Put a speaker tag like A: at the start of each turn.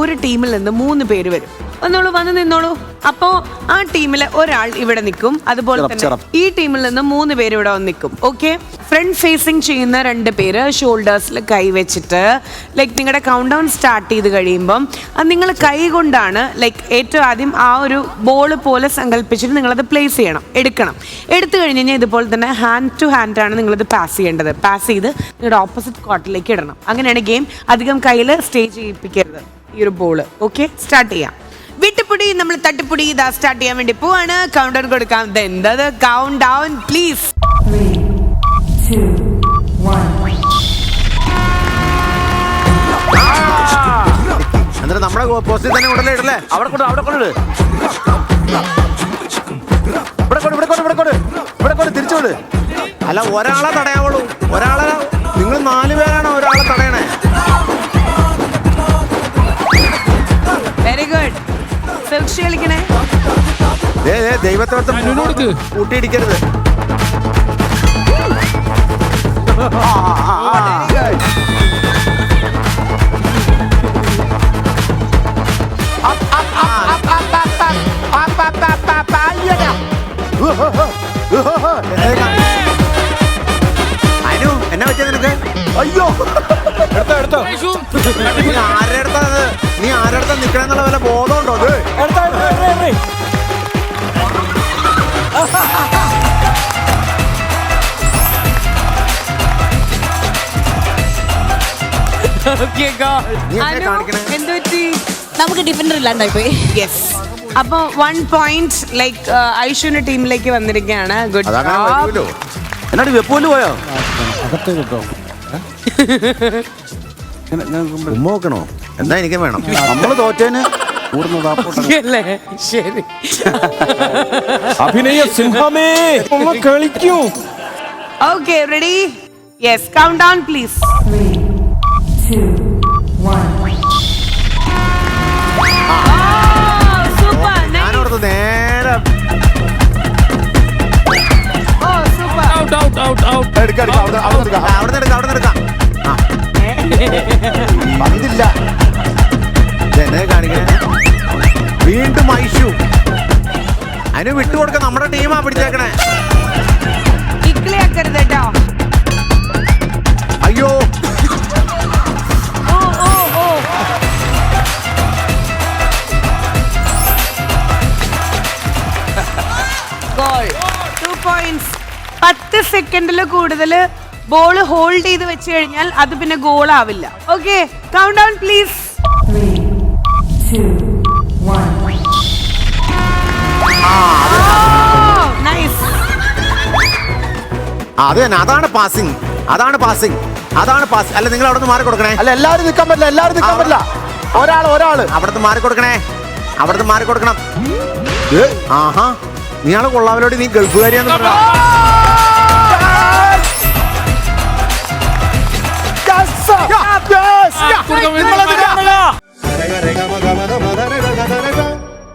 A: ഒരു ടീമിൽ നിന്ന് മൂന്ന് പേര് വരും. വന്നോളൂ വന്ന് നിന്നോളൂ. അപ്പോ ആ ടീമിലെ ഒരാൾ ഇവിടെ നിൽക്കും. അതുപോലെ തന്നെ ഈ ടീമിൽ നിന്ന് മൂന്ന് പേര് ഇവിടെ വന്ന് നിൽക്കും. ഓക്കെ ഫ്രണ്ട് ഫേസിങ് ചെയ്യുന്ന രണ്ട് പേര് ഷോൾഡേഴ്സിൽ കൈ വെച്ചിട്ട് ലൈക്ക് നിങ്ങളുടെ കൗണ്ട് ഡൗൺ സ്റ്റാർട്ട് ചെയ്ത് കഴിയുമ്പം അത് നിങ്ങൾ കൈ കൊണ്ടാണ് ലൈക്ക് ഏറ്റവും ആദ്യം ആ ഒരു ബോൾ പോലെ സങ്കല്പിച്ചിട്ട് നിങ്ങളത് പ്ലേസ് ചെയ്യണം എടുക്കണം. എടുത്തു കഴിഞ്ഞ് കഴിഞ്ഞാൽ ഇതുപോലെ തന്നെ ഹാൻഡ് ടു ഹാൻഡ് ആണ് നിങ്ങളിത് പാസ് ചെയ്യേണ്ടത്. പാസ് ചെയ്ത് നിങ്ങളുടെ ഓപ്പോസിറ്റ് കോർട്ടിലേക്ക് ഇടണം. അങ്ങനെയാണ് ഗെയിം അധികം കയ്യിൽ സ്റ്റേ ചെയ്യിപ്പിക്കരുത്. ഈ ഒരു ബോൾ ഓക്കെ സ്റ്റാർട്ട് ചെയ്യാം. വിട്ടുപൊടി നമ്മൾ തട്ടിപ്പൊടി ഇതാ സ്റ്റാർട്ട് ചെയ്യാൻ വേണ്ടി പോവാണ്. കൗണ്ടർ ഡൗൺ കൊടുക്കാം എന്തത് count down please
B: Three, two, one.
C: എന്നിട്ട് നമ്മുടെ പോസ്റ്റിൽ തന്നെ ഉടനെ ഇടല്ലേ?
D: അവിടെ കൊണ്ട് അവിടെ കൊണ്ട്
C: ഇവിടെ കൊണ്ട് ഇവിടെ കൊണ്ട് ഇവിടെ കൊണ്ട്. ഇവിടെ കൊണ്ട് തിരിച്ചു വിട്. അല്ല ഒരാളെ തടയാവുള്ളൂ. ഒരാളെ നിങ്ങൾ നാല് പേരാണ്? ദേ, ദേ, ദൈവത്തോടത്ത്
E: അനുവിനോടുക്ക്.
C: കൂട്ടിയിടിക്കരുത് അനു എന്നാ പറ്റിയ നിനക്ക്? അയ്യോ.
D: എടുത്തോ എടുത്തോ.
C: നീ ആരുടെ അടുത്താ? നീ ആരുടെ അടുത്താ നിക്കണെന്നുള്ള വല്ല ബോധമുണ്ടോ അത്?
D: എടുത്തോ.
F: നമുക്ക് ഡിഫൻഡർ ഇല്ലാണ്ടായി പോയി
A: യെസ് അപ്പൊ വൺ പോയിന്റ് ലൈക്ക് ഐഷുവിന്റെ ടീമിലേക്ക് വന്നിരിക്കുകയാണ്. ഗുഡ്
C: അതങ്ങനെ വരുമല്ലോ
D: പോയോ?
E: അകത്ത് കിട്ടോ.
C: ഉമ്മ എന്താ എനിക്ക് വേണം.
D: നമ്മൾ തോറ്റേന്
A: ശരി.
D: അഭിനയ സിംഹമേ കളിക്കൂ.
A: Okay ready yes count down please
B: one.
A: Super
C: നേരെ.
A: ഓ super
E: out out out out
C: എടുക്കാം, എടുക്കാം, അവിടെ- അവിടെ എടുക്കാം. അവിടെ എടുക്കാം അവിടെ എടുക്കാം. ആ. പന്തില്ല ഇതെന്നെ കാണിക്കണേ. വീണ്ടും ഐഷു. അതിന് വിട്ടുകൊടുക്ക നമ്മുടെ ടീമാ പിടിച്ചേക്കണേ.
A: പോയിന്റ്സ് പത്ത് സെക്കൻഡിൽ കൂടുതൽ ബോൾ ഹോൾഡ് ചെയ്ത് വെച്ച് കഴിഞ്ഞാൽ അത് പിന്നെ ഗോൾ ആവില്ല. ഓക്കെ കൗണ്ട് ഡൗൺ പ്ലീസ്
C: അത് തന്നെ. അതാണ് പാസിംഗ് അതാണ് പാസിംഗ് അതാണ് പാസ് അല്ല നിങ്ങൾ അവിടെ നിന്ന് മാറി കൊടുക്കണേ.
D: അല്ല എല്ലാവരും നിൽക്കാൻ പറ്റില്ല എല്ലാവരും നിൽക്കാൻ പറ്റില്ല. ഒരാൾ ഒരാൾ
C: അവിടുന്ന് മാറി കൊടുക്കണേ. അവിടുന്ന് മാറി കൊടുക്കണം. ആഹാ. നീയാൾ കൊള്ളാവലോടി നീ ഗൾഫുകാരിയാന്ന് പറഞ്ഞ